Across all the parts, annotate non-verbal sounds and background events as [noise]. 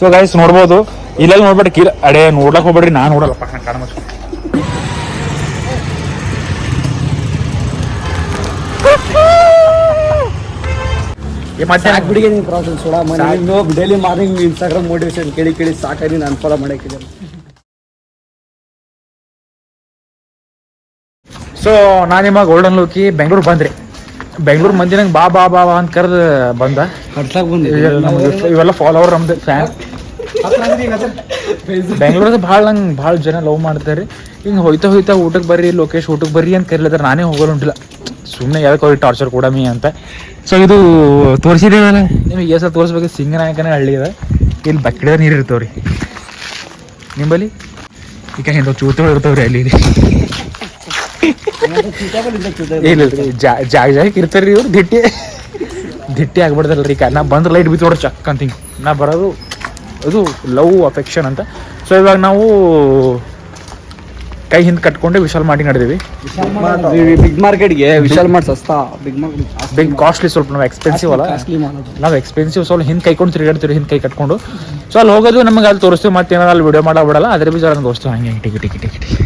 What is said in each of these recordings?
So guys ನೋಡ್ಬೋದು. ಇಲ್ಲೆಲ್ಲ ನೋಡ್ಬೇಡಿ ಕೀಲ ಅಡೆ ನೋಡ್ಲಕ್ ಹೋಗ್ಬೇಡ್ರಿ ನಾ ನೋಡಲ್ಲಪ್ಪ ನಾನು ಕಾಣ ಮತ್ತೆ? ಸಾಕ್ ಬಿಡಿಗೆ ನಿನ್ ಪ್ರಾಸೆಸ್ ಸೋಡ ಮನೆ. ಇನ್ನು ಡೈಲಿ ಮಾರ್ನಿಂಗ್ ಇನ್ಸ್ಟಾಗ್ರಾಮ್ ಮೋಟಿವೇಶನ್ ಕೇಳಿ ಕೇಳಿ ಸಾಕಾಗಿ ನಾನು ಫಾಲೋ ಮಾಡಕ್ಕಿದೆ ಸೊ ನಾ ನಿಮ್ಮ ಗೋಲ್ಡನ್ ಲೋಕಿ ಬೆಂಗಳೂರು ಬಂದ್ರಿ. ಬೆಂಗಳೂರು ಮಂದಿ ನಂಗೆ ಬಾ ಬಾ ಬಾ ಬಾ ಅಂತ ಕರೆದು ಬಂದ. ಕಟ್ಲಾಕ್ ಬಂದೆ ಇವೆಲ್ಲ ಫಾಲೋವರ್ ನಮ್ದು ಫ್ಯಾನ್ ಬೆಂಗಳೂರದ ಭಾಳ ನಂಗೆ ಭಾಳ ಜನ ಲವ್ ಮಾಡ್ತಾರೆ. ಹಿಂಗೆ ಹೋಯ್ತಾ ಹೋಯ್ತಾ ಊಟಕ್ಕೆ ಬರ್ರಿ ಲೋಕೇಶ್ ಊಟಕ್ಕೆ ಬರ್ರಿ ಅಂತ ಕರೀಲಿದ್ರೆ ನಾನೇ ಹೋಗಲ್ಲ ಉಂಟಿಲ್ಲ. ಸುಮ್ಮನೆ ಯಾವ್ದಕ್ಕೆ ಅವ್ರಿಗೆ ಟಾರ್ಚರ್ ಕೊಡಮಿ ಅಂತ. ಸೊ ಇದು ತೋರಿಸಿದೇವಲ್ಲ ನಿಮಗೆ ಎಷ್ಟು ತೋರಿಸ್ಬೇಕು ಸಿಂಗನಾಯಕನೇ ಹಳ್ಳಿ ಅದ. ಇಲ್ಲಿ ಬಕ್ಕಿಡ ನೀರು ಇರ್ತಾವ್ರಿ. ನಿಂಬಲ್ಲಿ? ಈಗ ಇಂಥ ಚೂತಗಳು ಇರ್ತಾವ್ರಿ ಅಲ್ಲಿ ಇಲ್ಲಿ. ಇಲ್ಲ ಇಲ್ಲ ಜಾ- ಜಾಗ ಇರ್ತಾರೆ ಇರ್ತಾರ್ರಿ ಇವ್ರು ದಿಟ್ಟಿ ದಿಟ್ಟಿ ಆಗ್ಬಿಡ್ದಲ್ರಿ ಈಗ. ನಾ ಬಂದ್ರೆ ಲೈಟ್ ಬಿತ್ತು ನೋಡ್ರಿ ಚಕ್ ಅಂತ ಹಿಂಗೆ. ನಾ ಬರೋದು ಅದು ಲವ್ ಅಫೆಕ್ಷನ್ ಅಂತ. ಸೊ ಇವಾಗ ನಾವು ಕೈ ಹಿಂದೆ ಕಟ್ಕೊಂಡು ವಿಶಾಲ್ ಮಾಡಿ ನಡೆದೀವಿ. ಬಿಗ್ ಮಾರ್ಕೆಟ್ಗೆ ವಿಶಾಲ್ ಮಾರ್ಟ್ ಸಸ್ತಾ. ಬಿಗ್ ಮಾರ್ಕೆಟ್ ಬಿಗ್ ಕಾಸ್ಟ್ಲಿ ಸ್ವಲ್ಪ ನಾವು ಎಕ್ಸ್ಪೆನ್ಸಿವ್ ಅಲ್ಲ. ನಾವು ಎಕ್ಸ್ಪೆನ್ಸಿವ್ ಸ್ವಲ್ಪ ಹಿಂದೆ ಕೈಕೊಂಡು ತಿರುಗಾಡ್ತೀವಿ ಹಿಂದೆ ಕೈ ಕಟ್ಕೊಂಡು. ಸೊ ಅಲ್ಲಿ ಹೋಗೋದು ನಮಗೆ ಅಲ್ಲಿ ತೋರಿಸ್ತೀವಿ ಮತ್ತೆ ಏನಾದ್ರು ಅಲ್ಲಿ ವಿಡಿಯೋ ಮಾಡೋ ಬಿಡಲ್ಲ ಅದ್ರ ಬಿ ಜರ ದೋಸ್ತು ಹಂಗೆ ಟಿಕಿ ಟಿಕಿ ಟಿಕಿ ಟಿಕಿ.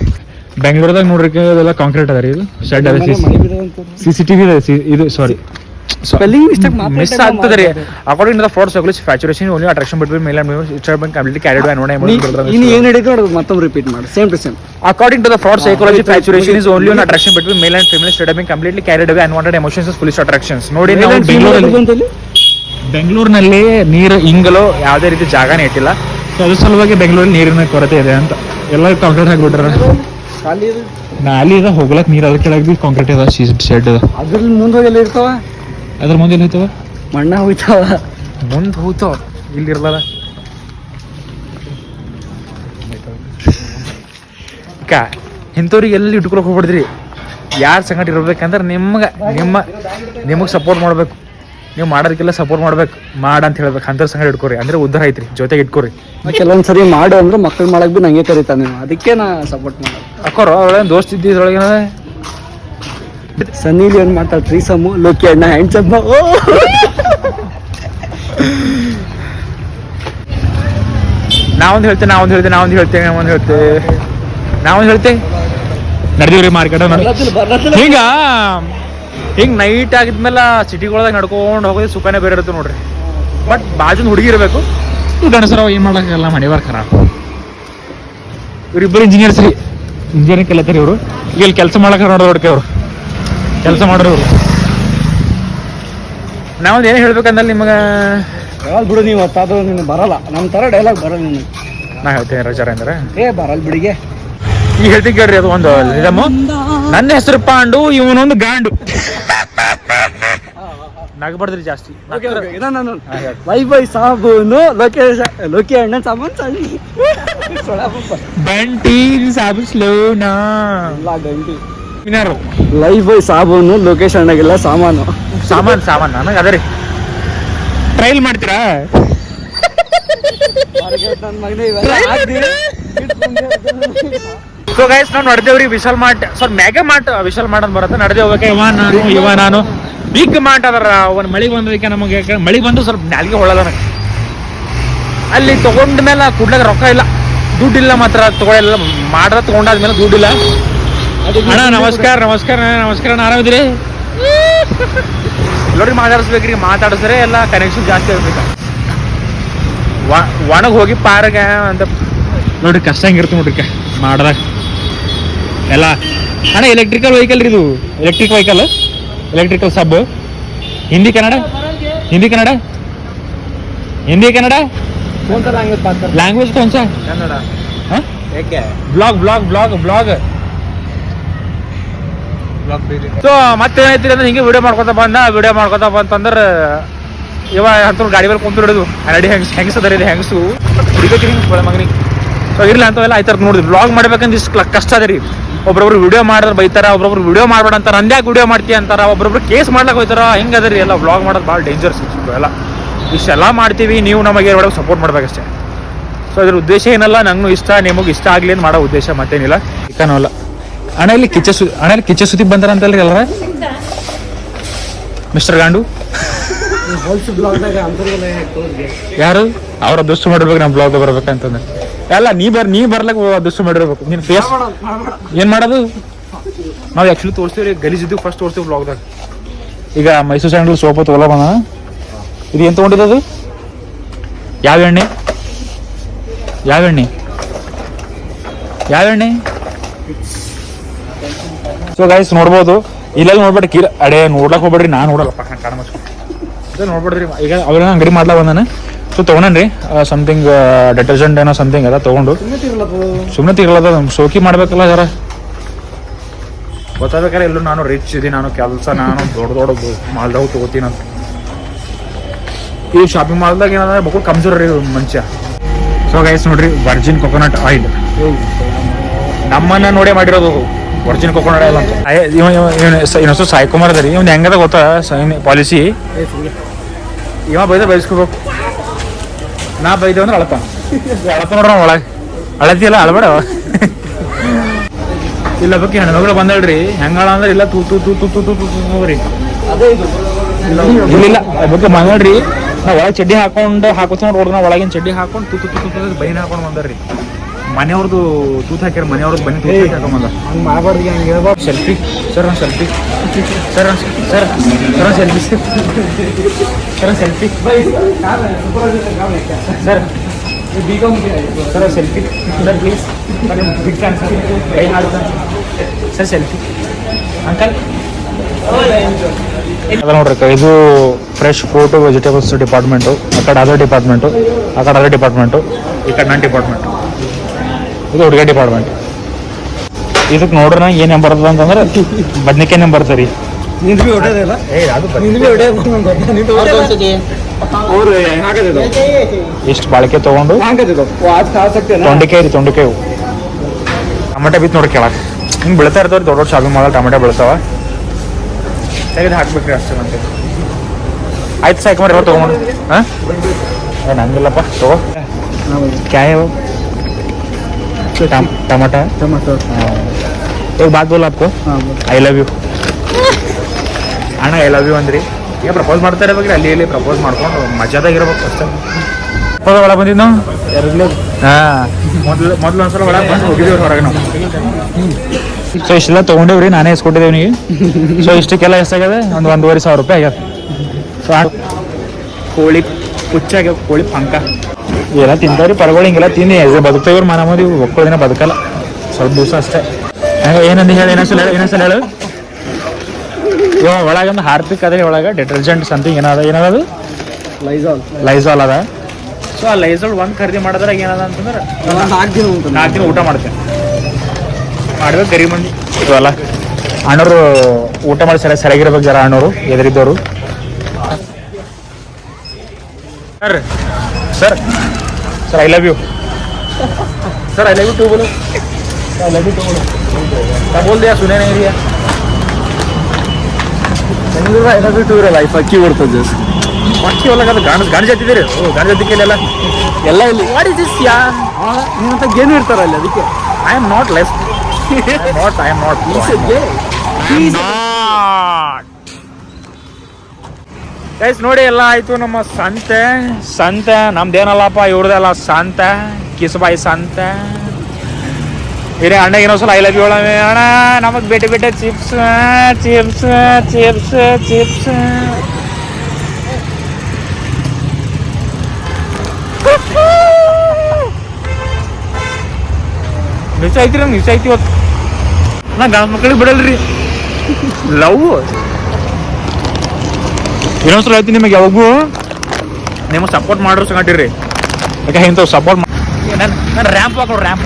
ಬೆಂಗಳೂರದಾಗ ನೋಡ್ರಿ ಇದೆಲ್ಲ ಕಾಂಕ್ರೀಟ್ ಅದ ರೀ ಇದು ಶೆಡ್ ಅದ ಸಿ ಸಿ ಟಿ ವಿ ಇದು ಸಾರಿ ಸ್ಪೆಲ್ಲಿಂಗ್ ಮಿಸ್ಟೇಕ್ ಮಿಸ್ ಆಗ್ತದೆ. ರೀ according to the Freud circulates fascination only attraction between male and it's been completely carried by ಇನ್ನು ಏನ್ ನಡೀತು ಅದು ಮತ್ತೊಮ್ಮೆ ರಿಪೀಟ್ ಮಾಡಿ. Same to same According to the fraud psychology, infatuation is only an attraction between and and female. State of completely carried by away unwanted emotions as attractions. ನೋಡಿ ನಾವು ಬೆಂಗಳೂರಲ್ಲಿ ಬೆಂಗಳೂರಿನಲ್ಲಿ ನೀರು ಇಂಗಲೋ ಯಾವುದೇ ರೀತಿ ಜಾಗನೇ ಇಟ್ಟಿಲ್ಲ ಸೊ ಅದ್ರ ಸಲುವಾಗಿ ಬೆಂಗಳೂರಿನ ನೀರಿನ ಕೊರತೆ ಇದೆ ಅಂತ. ಎಲ್ಲ ಕಾಂಕ್ರೀಟ್ ಇದೆ. ನಾಲಿ ಇದೆ ಹೋಗ್ಲಕ್ ನೀರು ಅದ್ರ ಕೆಳಗೆ ಬಿ ಕಾಂಕ್ರೀಟ್ ಇದೆ ಶೆಡ್ ಅದ್ರಲ್ಲಿ ಮುಂದೆ ಎಲ್ಲ ಇರ್ತಾವ? ಅದ್ರ ಮುಂದೆ ಎಲ್ಲಿ ಹೋಯ್ತವ? ಮಣ್ಣ ಹೋಯ್ತಾವ. ಮುಂದೆ ಹೋಯ್ತವ. ಇಲ್ಲಿ ಕಾ ಇಂಥವ್ರಿಗೆ ಎಲ್ಲಿ ಇಟ್ಕೊಳಕ್ ಹೋಗ್ಬಿಡ್ದ್ರಿ? ಯಾರ ಸಂಗಟ ಇರ್ಬೇಕಂದ್ರೆ ನಿಮ್ಗೆ ನಿಮ್ಮ ನಿಮಗೆ ಸಪೋರ್ಟ್ ಮಾಡಬೇಕು. ನೀವು ಮಾಡೋದಕ್ಕೆಲ್ಲ ಸಪೋರ್ಟ್ ಮಾಡ್ಬೇಕು. ಮಾಡ ಅಂತ ಹೇಳ್ಬೇಕು. ಅಂತ ಸಂಗಡ ಇಟ್ಕೋರಿ. ಅಂದ್ರೆ ಉದ್ದಾರ ಐತ್ರಿ. ಜೊತೆಗೆ ಇಟ್ಕೋರಿ. ಕೆಲವೊಂದ್ಸರಿ ಮಾಡು ಅಂದ್ರೆ ಮಕ್ಕಳು ಮಾಡಕ್ ಬಿ ನಂಗೆ ಕರಿತಾನೆ. ಅದಕ್ಕೆ ನಾ ಸಪೋರ್ಟ್ ಮಾಡ ಅಕ್ಕೋರು ಅವ್ರೇನು ದೋಸ್ತ ಇದ್ದಿ ಇದ್ರೊಳಗೆ ಲಿಯೋನ್ ಏನ್ ಮಾಡ್ತಾಳೆ ತ್ರೀಸಮ್ಮು ಲೋಕಿ ಅಣ್ಣ ಹ್ಯಾಂಡ್ಸಮ್ಮ ಓ! ನಾವೊಂದು ಹೇಳ್ತೇವೆ ನಾವೊಂದು ಹೇಳ್ತೇವೆ ನಾವೊಂದು ಹೇಳ್ತೇವೆ ನಾವೊಂದು ಹೇಳ್ತೇವೆ. ನಾವೊಂದು ಹೇಳ್ತೇವೆ. ನಡೆದಿವ್ರಿ ಮಾರ್ಕೆಟ್ ಹಿಂಗ? ಹಿಂಗ್ ನೈಟ್ ಆಗಿದ್ಮೇಲೆ ಸಿಟಿಗಳದಾಗ ನಡ್ಕೊಂಡು ಹೋಗೋದು ಸುಖನೇ ಬೇರೆ ಇರುತ್ತೆ ನೋಡ್ರಿ. ಬಟ್ ಬಾಜುನ ಹುಡುಗಿ ಇರಬೇಕು. ಗಣಸರಾವ್ ಏನ್ ಮಾಡಕ್ಕಾಗಲ್ಲ ಮನೆ ಖರಾಬ್ ಇವ್ರಿಬ್ಬರು ಇಂಜಿನಿಯರ್ಸ್ ರೀ. ಇಂಜಿನಿಯರಿಂಗ್ ಕಲಿತಾರೆ ಇವರು. ಈಗ ಇಲ್ಲಿ ಕೆಲಸ ಮಾಡಕ್ಕೆ ನೋಡೋದು ನೋಡ್ಕೆ ಅವ್ರು. ಕೆಲಸ ಮಾಡೋರು ನಾವೊಂದು ಏನು ಹೇಳ್ಬೇಕಂದ್ರೆ ನಿಮಗೆ ಯಾವಾಗ ಬಿಡು ನೀವು ಹೊತ್ತಾದ್ರೂ ನೀನು ಬರಲ್ಲ. ನಮ್ಮ ಥರ ಡೈಲಾಗ್ ಬರಲ್ಲ ನಿನ್ನ ನಾ ಹೇಳ್ತೇನೆ ರಜಾರ ಅಂದ್ರೆ. ಏ ಬರಲ್ಲ ಬಿಡಿಗೆ. ಈಗ ಹೇಳ್ತೀನಿ ಕೇಳ್ರಿ ಅದು ಒಂದು ನಿಜಮು ನನ್ನ ಹೆಸರು ಪಾಂಡು ಇವನೊಂದು ಗಾಂಡು. ನಗಬಾರ್ದ್ರಿ ಜಾಸ್ತಿ. ವೈಫೈ ಸಾಬೂನು ಲೋಕೇಶ ಲೋಕಿ ಅಣ್ಣ ಸಾಬೂನ್ ಬಂಟಿ ಸಾಬು ಸ್ಲೋನಾ ಇಲ್ಲ ಗಂಟಿ. ಲೈಫ್ ಬಾಯ್ ಸಾಬೂನು ಲೊಕೇಶನ್ ಅಣ್ಣಗೆಲ್ಲ ಸಾಮಾನು. ಸಾಮಾನು ಸಾಮಾನು ನನಗೆ ಅದ ರೀ. ಟ್ರೈಲ್ ಮಾಡ್ತೀರಾ? ಸೊ ಗೈಸ್ ನಾವು ನಡೆದೇವ್ರಿ Vishal Mart. Sir mega Mart Vishal Mart ಅಂತ ಬರುತ್ತೆ. ನಡೆದೇ ಹೋಗಕ್ಕೆ ಇವ ನಾನು ಇವ ನಾನು. ಬಿಗ್ ಮಾರ್ಟ್ ಅದರ ಒಂದು ಮಳಿ ಬಂದದಕ್ಕೆ ನಮಗೆ. ಮಳಿ ಬಂದು ಸ್ವಲ್ಪ ನಾಲ್ಗೆ ಹೊಳಲ್ಲ ನನಗೆ. ಅಲ್ಲಿ ತಗೊಂಡ ಮೇಲೆ ಕುಡ್ಲಾಗ ರೊಕ್ಕ ಇಲ್ಲ. ದುಡ್ಡಿಲ್ಲ ಮಾತ್ರ ತಗೊಳ್ಳಿಲ್ಲ. ಮಾಡ್ರ ತಗೊಂಡಾದ್ಮೇಲೆ ದುಡ್ಡಿಲ್ಲ. ಅಣ್ಣ ನಮಸ್ಕಾರ ನಮಸ್ಕಾರ ನಮಸ್ಕಾರ ಆರಾಮಿದ್ರಿ [laughs] ನೋಡ್ರಿ ಮಾತಾಡಿಸ್ಬೇಕ್ರಿ ಮಾತಾಡಿಸ್ರೆ ಎಲ್ಲ ಕನೆಕ್ಷನ್ ಜಾಸ್ತಿ ಆಗ್ಬೇಕ ಒಣಗ್ ಹೋಗಿ ಪಾರಗ ಅಂತ ನೋಡ್ರಿ ಕಷ್ಟ ಹಂಗಿರ್ತು ನೋಡ್ರಿ ಮಾಡ್ರ ಎಲ್ಲ ಅಣ್ಣ ಎಲೆಕ್ಟ್ರಿಕಲ್ ವೆಹಿಕಲ್ ರೀ ಇದು. ಎಲೆಕ್ಟ್ರಿಕ್ ವೆಹಿಕಲ್ ಎಲೆಕ್ಟ್ರಿಕಲ್ ಸಬ್ Hindi Kannada? Hindi Kannada? Hindi Kannada? Language ಕೌನ್ಸ? Kannada. Blog blog blog blog so ಮತ್ತೆ ಏನೈತಿ ಅಂದ್ರೆ ಹಿಂಗೆ ವಿಡಿಯೋ ಮಾಡ್ಕೊತ ಬಂದ ವಿಡಿಯೋ ಮಾಡ್ಕೊತ ಬಂತಂದ್ರೆ ಇವ ಅಂತ ಗಾಡಿ ಮೇಲೆ ಕುಂತು ಹಿಡಿದು. ರೆಡಿ ಹೆಂಗ್ ಹೆಂಗ್ಸ್ ಅದ ರೀ ಹೆಂಗ್ಸು? ಹುಡುಗಕ್ಕೆ ಮಗನಿಗೆ. ಸೊ ಇರ್ಲಿ ಎಲ್ಲ ಆಯ್ತಾರ ನೋಡಿದ್ವಿ ಬ್ಲಾಗ್ ಮಾಡ್ಬೇಕಂದ್ರೆ ಇಷ್ಟು ಕಷ್ಟ ಅದ ರೀ. ವಿಡಿಯೋ ಮಾಡಿದ್ರೆ ಬೈತಾರ ಒಬ್ಬೊಬ್ರು ವಿಡಿಯೋ ಮಾಡ್ಬೇಡ ಅಂತಾರ ಅಂದ್ಯಾಕ್ ವಿಡಿಯೋ ಮಾಡ್ತೀಯ ಅಂತಾರ ಒಬ್ಬೊಬ್ರು ಕೇಸ್ ಮಾಡ್ಲಕ್ಕೆ ಹೋಯ್ತಾರ, ಹೆಂಗೆ ಅದ ರೀ. ಎಲ್ಲ ಬ್ಲಾಗ್ ಮಾಡೋದು ಭಾಳ ಡೇಂಜರ್ಸ್ ಎಲ್ಲ. ಇಷ್ಟೆಲ್ಲ ಮಾಡ್ತೀವಿ, ನೀವು ನಮಗೆ ಒಳಗೆ ಸಪೋರ್ಟ್ ಮಾಡ್ಬೇಕಷ್ಟೇ. ಸೊ ಅದ್ರ ಉದ್ದೇಶ ಏನಲ್ಲ ನಂಗೂ ಇಷ್ಟ, ನಿಮಗೆ ಇಷ್ಟ ಆಗ್ಲಿ ಅಂತ ಮಾಡೋ ಉದ್ದೇಶ ಮತ್ತೇನಿಲ್ಲ. ಚಿಕನ್ ಅಲ್ಲ. ಅಣ್ಣ ಇಲ್ಲಿ ಕಿಚ್ಚ ಸು ಅಣ್ಣ ಇಲ್ಲಿ ಕಿಚ್ಚ ಸುದ್ದಿ ಬಂದಾರ ಎಲ್ಲರ? ಮಿಸ್ಟರ್ ಗಾಂಡು? ಯಾರು? ಅವ್ರ ದುಷ್ಟು ಮಾಡಿರ್ಬೇಕು ನಮ್ಮ ಬ್ಲಾಗ್ ಬರ್ಬೇಕಂತಂದ್ರೆ ಅಲ್ಲ, ನೀ ಬರ್ ನೀ ಬರ್ಲಕ್ ದುಷ್ಟು ಮಾಡಿರ್ಬೇಕು. ನೀನ್ ಫೇಸ್ ಏನ್ ಮಾಡೋದು? ನಾವು ಆಕ್ಚುಲಿ ತೋರಿಸ್ತೀವಿ ಗಲೀಜಿದ್ದು ಫಸ್ಟ್ ತೋರಿಸ್ತೀವಿ ಬ್ಲಾಗ್ದಾಗ ಈಗ ಮೈಸೂರು ಸ್ಯಾಂಡಲ್ ಸೋಪ್ ತೊಗೊಳ ಬಂದ ಇದು ಏನು ತೊಗೊಂಡಿದ್ದು ಯಾವ ಎಣ್ಣೆ? ಯಾವ ಎಣ್ಣೆ? ಯಾವ ಎಣ್ಣೆ? ಸೊ ಗೈಸ್ ನೋಡ್ಬೋದು. ಇಲ್ಲೆಲ್ಲ ನೋಡ್ಬೇಡಿ ಕೀರ ಅಡೆ ನೋಡ್ಲಕ್ ಹೋಗ್ಬೇಡ್ರಿ ನಾನು ನೋಡಲ್ಲಪ್ಪ ನಾನು ಕಾಣ ಇದು ನೋಡ್ಬೇಡ್ರಿ ಈಗ ಅವ್ರ ಅಂಗಡಿ ಮಾಡ್ಲಾ ಬಂದಾನೆ. ಸೊ ತೊಗೊಂಡ್ರಿ ಸಮಥಿಂಗ್ ಡೆಟರ್ಜೆಂಟ್ ಏನೋ ಸಮಥಿಂಗ್ ಅದ ತೊಗೊಂಡು. ಸುಮ್ಮನೆ ತಿರ್ಲದ ಶೋಕಿ ಮಾಡ್ಬೇಕಲ್ಲ ಜರ. ಗೊತ್ತಾಗ್ಬೇಕಾರೆ ಎಲ್ಲೂ ನಾನು ರಿಚ್ ಇದೀನಿ ನಾನು ಕೆಲಸ ನಾನು ದೊಡ್ಡ ದೊಡ್ಡ ಮಾಲ್ದಾಗ ತಗೋತೀನಿ ಅಂತ. ಈ ಶಾಪಿಂಗ್ ಮಾಲ್ದಾಗ ಏನಂದ್ರೆ ಬಕ್ಕಳು ಕಮ್ಜೋರ್ ರೀ ಮನುಷ್ಯ. ಸೊ ಗೈಸ್ ನೋಡ್ರಿ ವರ್ಜಿನ್ ಕೊಕೊನಟ್ ಆಯಿಲ್ ನಮ್ಮನ್ನ ನೋಡೇ ಮಾಡಿರೋದು. ಒರ್ಜಿನ್ ಕೊಕೊಂಡು ಇವ ಇವನು ಸಾಯಿ ಕುಮಾರ್ ಅದ ರೀ ಇವ್ನು ಹೆಂಗದ ಗೊತ್ತಾ ಪಾಲಿಸಿ ಇವ ಬೈದ ಬೈಸ್ಕೋಬೇಕು ನಾ ಬೈದೆ ಅಂದ್ರೆ ಅಳತ ಅಳಪ ನೋಡ್ರ ಒಳಗೆ ಅಳತಿಯಲ್ಲ ಅಳಬೇಡ ಇಲ್ಲ ಬಗ್ಗೆ ಹೆಣ್ಮಗಳು ಬಂದಳ್ರಿ ಹೆಂಗಳ ಅಂದ್ರೆ ಇಲ್ಲ ತೂ ತೂ ತೂ ತೂ ತೂ ತೂ ತೂ ರೀ ಇಲ್ಲ ಬಾಕಿ ಬಂದಳ್ರಿ ನಾ ಒಳಗೆ ಚಡ್ಡಿ ಹಾಕೊಂಡು ಹಾಕೋತ ನಾವು ಒಳಗಿನ ಚಡ್ಡಿ ಹಾಕೊಂಡು ತೂ ತೂ ತೂ ತೂ ಬೈನ ಹಾಕೊಂಡು ಬಂದ್ರಿ ಮನೆಯವ್ರದ್ದು ತೂತ್ ಹಾಕ್ಯಾರ ಮನೆಯವ್ರದ್ದು ಬನ್ನಿ ತೂತ್ ಬಂದ ಹಂಗೆ ಮಾಡಬಾರ್ದು ಹಂಗೆ ಹೇಳ್ಬಾರ್ದು. ಸೆಲ್ಫಿ ಸರ್ ಒಂದು ಸೆಲ್ಫಿ ಸರ್ ಒಂದು ಸರ್ ಸರ್ ಒಂದು ಸೆಲ್ಫಿ ಸರ್ ಒಂದು selfie sir sir selfie sir please sir big fan sir ಕೈ ಸರ್ ಸೆಲ್ಫಿ ಅಂಕಲ್ ಅದ ನೋಡ್ರಿ ಅಕ್ಕ, ಇದು ಫ್ರೆಶ್ ಫ್ರೂಟ್ ವೆಜಿಟೇಬಲ್ಸ್ ಡಿಪಾರ್ಟ್ಮೆಂಟು ಆ ಕಡೆ ಅದರ್ ಡಿಪಾರ್ಟ್ಮೆಂಟು ಆ ಕಡೆ ಅದರ್ ಡಿಪಾರ್ಟ್ಮೆಂಟು ಈ ಕಡೆ ನನ್ನ ಡಿಪಾರ್ಟ್ಮೆಂಟ್ ಇದು ಹುಡುಗ ಡಿಪಾರ್ಟ್ಮೆಂಟ್ ಇದಕ್ಕೆ ನೋಡ್ರಿ ಏನು ಏನೇನು ಬರ್ತದ ಅಂತಂದ್ರೆ ಬದ್ನಿಕಾಯಿ ಬರ್ತದೆ ರೀ. ಇಷ್ಟು ಬಾಳಿಕೆ ತಗೊಂಡು ತೊಂಡಿಕಾಯಿ ರೀ ತೊಂಡೆಕಾಯಿ ಟೊಮೆಟೊ ಬಿತ್ತು ನೋಡಿ ಕೆಳಗೆ. ಹಿಂಗೆ ಬೀಳ್ತಾ ಇರ್ತಾವ್ರಿ ದೊಡ್ಡ ದೊಡ್ಡ ಶಾಪಿಂಗ್ ಮಾಲ್ ಟಮಾಟೆ ಬೀಳ್ತಾವ. ತೆಗೆದು ಹಾಕ್ಬೇಕ್ರಿ ಅಷ್ಟೇ ಮತ್ತೆ. ಆಯ್ತು ಸಾಕು ಇವಾಗ ತಗೊಂಡು ಹಾಂ? ಏನು ಹಂಗಿಲ್ಲಪ್ಪ ತಗೋ. ಕ್ಯಾಯ ಟಮಾಟ ಟೊಮೆಟೊ एक बात बोला आपको ಹಾಂ ಐ ಲವ್ ಯು ಅಣ್ಣ ಐ ಲವ್ ಯು ಅಂದ್ರಿ ಈಗ ಪ್ರಪೋಸ್ ಮಾಡ್ತಾ ಇರ್ಬೇಕ್ರಿ ಅಲ್ಲಿ ಇಲ್ಲಿ ಪ್ರಪೋಸ್ ಮಾಡ್ಕೊಂಡು ಮಜಾದಾಗ ಇರ್ಬೇಕು ಅಷ್ಟೇ ಪ್ರಪೋಸ್ ಒಳಗೆ ಬಂದಿದ್ದು ನಾವು ಎರಡನೇ ಹಾಂ ಮೊದಲು ಮೊದಲು ಒಂದ್ಸಲ ಒಳಗೆ ಬಂದು ಹೋಗಿದ್ದೀವಿ ಹೊರಗೆ ನಾವು ಸೊ ಇಷ್ಟೆಲ್ಲ ತೊಗೊಂಡೇವ್ರಿ ನಾನೇ ಇಸ್ಕೊಟ್ಟಿದ್ದೇವೆ ನೀವು ಸೊ ಇಷ್ಟಕ್ಕೆಲ್ಲ ಎಷ್ಟಾಗ್ಯದ ಒಂದು ಒಂದೂವರೆ ಸಾವಿರ ರೂಪಾಯಿ ಆಗ್ಯದ ಸೊ ಆ ಕೋಳಿ ಕುಚ್ಚ ಆಗ್ಯಾವ ಕೋಳಿ ಪಂಕ ಇವೆಲ್ಲ ತಿಂತಾವ್ರಿ ಪರಗಳು ಹಿಂಗೆಲ್ಲ ತಿಂದು ಬದುಕ್ತಾವ್ರಿ ಮನ ಮದಿ. ಒಕ್ಕೋ ದಿನ ಬದುಕಲ್ಲ. ಸ್ವಲ್ಪ ದಿವಸ ಅಷ್ಟೇ. ಹಂಗ ಏನಂದು ಹೇಳಿ ಇನ್ನೊಂದ್ಸಲ ಹೇಳು ಸಲ ಹೇಳು. ಇವಾಗ ಒಳಗೆ ಒಂದು ಹಾರ್ಪಿಕ್ ಅದೇ ಒಳಗೆ ಡಿಟರ್ಜೆಂಟ್ ಸಂಥಿಂಗ್ ಏನದ ಏನದ ಅದು? ಲೈಸಾಲ್. ಲೈಸಾಲ್ ಅದ? ಸೊ ಆ ಲೈಸಾಲ್ ಒಂದು ಖರೀದಿ ಮಾಡಿದ್ರಾಗ ಏನದ ಅಂತಂದ್ರೆ ನಾಲ್ಕು ದಿನ ಉಂಟು. ನಾಲ್ಕು ದಿನ ಊಟ ಮಾಡ್ತೇನೆ ಮಾಡ್ಬೇಕು ಗರಿ ಮಂದಿ. ಇವಲ್ಲ ಅಣ್ಣರು ಅಣ್ಣವರು ಊಟ ಮಾಡಿ ಸರಿ ಸರಿಯಾಗಿರ್ಬೇಕು ಜರ ಅಣ್ಣವರು ಎದುರಿದ್ದವರು sir sir sir I love you sir I love you too बोलो आई लव यू टू बोलो क्या बोल दिया सुने नहीं दिया ಟೂ ಲೈಫ್ ಅಕ್ಕಿ ಬರ್ತದೆ ಜಸ್ಟ್ ಮಕ್ಕಿ ಒಳಗೆ ಅದು ಗಾಣ ಗಾಣ ಜಾತಿದ್ದೀರಿ ಓ ಗಾಣ ಜಾತಿ ಕೇಳಿಲ್ಲ ಎಲ್ಲ ಇಲ್ಲಿ ವಾಟ್ ಇಸ್ ದಿಸ್ ಯಾ ನಿನ್ನಂತ ಗೇನು ಇರ್ತಾರಲ್ಲ ಅದಕ್ಕೆ I am not less not I am not guys ನೋಡಿ ಎಲ್ಲ ಆಯ್ತು ನಮ್ಮ ಸಂತೆ. ಸಂತೆ ನಮ್ದೇನಲ್ಲಪ್ಪ ಇವ್ರದೆಲ್ಲ ಸಂತ ಕಿಸಬಾಯಿ ಸಂತೆ. ಇರೇ ಅಣ್ಣಗೆ ಇನ್ನೊಂದ್ಸಲ ಐ ಲವ್ ಯು ಅಣ್ಣ ನಮಗ್ ಬೇಟೆ ಬೇಟೆ chips chips chips chips miss ಐತಿ ನಮ್ಗೆ ಮಿಸ್ ಐತಿ ಇವತ್ತು. ನಾ ಗಂಡ ಮಕ್ಕಳಿಗೆ ಬಿಡಲ್ರಿ. [laughs] ಲವ್ ಇನ್ನೊಂದ್ಸಲ ಹೇಳ್ತೀನಿ ನಿಮಗೆ ಯಾವಾಗೂ ನಿಮ್ಗೆ ಸಪೋರ್ಟ್ ಮಾಡ್ರು ಸಂಗಟಿರಿ ಯಾಕೆ ಇಂಥವು ಸಪೋರ್ಟ್ ನಾನು ನಾನು ರ್ಯಾಂಪ್ ಹಾಕೋಣ ರ್ಯಾಂಪ್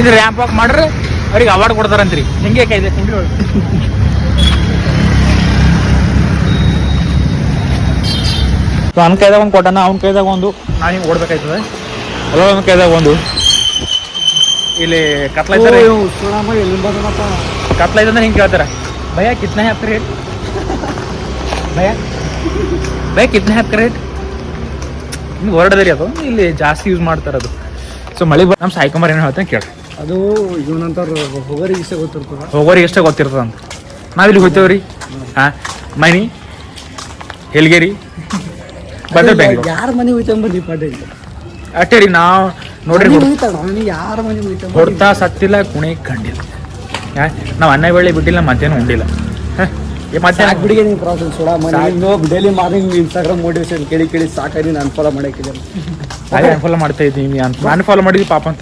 ಇದು ರ್ಯಾಂಪ್ ವಾಕ್ ಮಾಡ್ರಿ ಅವ್ರಿಗೆ ಅವಾರ್ಡ್ ಕೊಡ್ತಾರಂತ್ರಿ. ಹಿಂಗೆ ಕೈದೆ ಅವ್ನ ಕೈದಾಗ ಒಂದು ಕೊಟ್ಟಾನ ಅವ್ನ ಕೈದಾಗ ಒಂದು. ನಾನು ಹಿಂಗೆ ಓಡ್ಬೇಕಾಯ್ತದೆ. ಎಲ್ಲ ಒಂದು ಕೈದಾಗ ಒಂದು. ಇಲ್ಲಿ ಕತ್ಲೈತಾರೆ ಎಲ್ಲಿ ಬಂದನಪ್ಪ? ಕತ್ಲೈತೆ ಅಂದ್ರೆ ಹಿಂಗೆ ಕೇಳ್ತಾರೆ? ಭಯ ಕಿತ್ನ ಹ್ಯಾಪ್ ರೇಟ್ ಭಯ? ಭಯ ಕಿತ್ನ ಹ್ಯಾಪ್ ರೇಟ್ ಹಿಂಗೆ ಹೊರಡದ್ರಿ ಅದ? ಇಲ್ಲಿ ಜಾಸ್ತಿ ಯೂಸ್ ಮಾಡ್ತಾರೆ ಅದು. ಸೊ ಮಳೆ ಬರ್ ನಮ್ಮ ಸಾಯ್ಕೊಂಬರ್ ಏನು ಹೇಳ್ತಾನೆ ಕೇಳಿ. ಅದು ಇವನಂತರ ಹೋಗೋರಿಗೆ ಇಷ್ಟ ಗೊತ್ತಿರ್ತದೆ. ಹೋಗೋರಿಗೆ ಇಷ್ಟ ಗೊತ್ತಿರ್ತದೆ ಅಂತ. ನಾವಿಲ್ಲಿ ಹೋಗ್ತೇವ್ರಿ. ಹಾ ಮನಿ ಹೆಲ್ಗೇರಿ ಬಂದ್ರೆ ಬೆಂಗ್ಳೂರು. ಯಾರ ಮನೆ ಹೋಯ್ತಂಬ ನೀ ಅಷ್ಟೇ ರೀ ನಾವು ನೋಡ್ರಿ ಯಾರ ಮನೆ ಹೊಡ್ತಾ ಸತ್ತಿಲ್ಲ ಕುಣಿ ಕಂಡಿಲ್ಲ. ನಾವು ಅನ್ನ ಬೆಳ್ಳಿ ಬಿಟ್ಟಿಲ್ಲ ಮತ್ತೇನು ಉಂಡಿಲ್ಲ. ಮತ್ತೆ ಬಿಡಿಗೆ ನಿಂಗೆ ಪ್ರಾಬ್ಲಮ್ ಸೋಡ ಮನೆ. ಡೈಲಿ ಮಾರ್ನಿಂಗ್ ಇನ್ಸ್ಟಾಗ್ರಾಮ್ ಮೋಟಿವೇಶನ್ ಕೇಳಿ ಕೇಳಿ ಸಾಕಾಗಿ ನಾನು ಅನ್ಫಾಲೋ ಮಾಡಕ್ಕಿದೆ ಅನ್ಫಾಲೋ ಮಾಡ್ತಾ ಇದ್ದೀವಿ ಅನ್ಫಾಲೋ ಮಾಡಿದ್ವಿ ಪಾಪ ಅಂತ.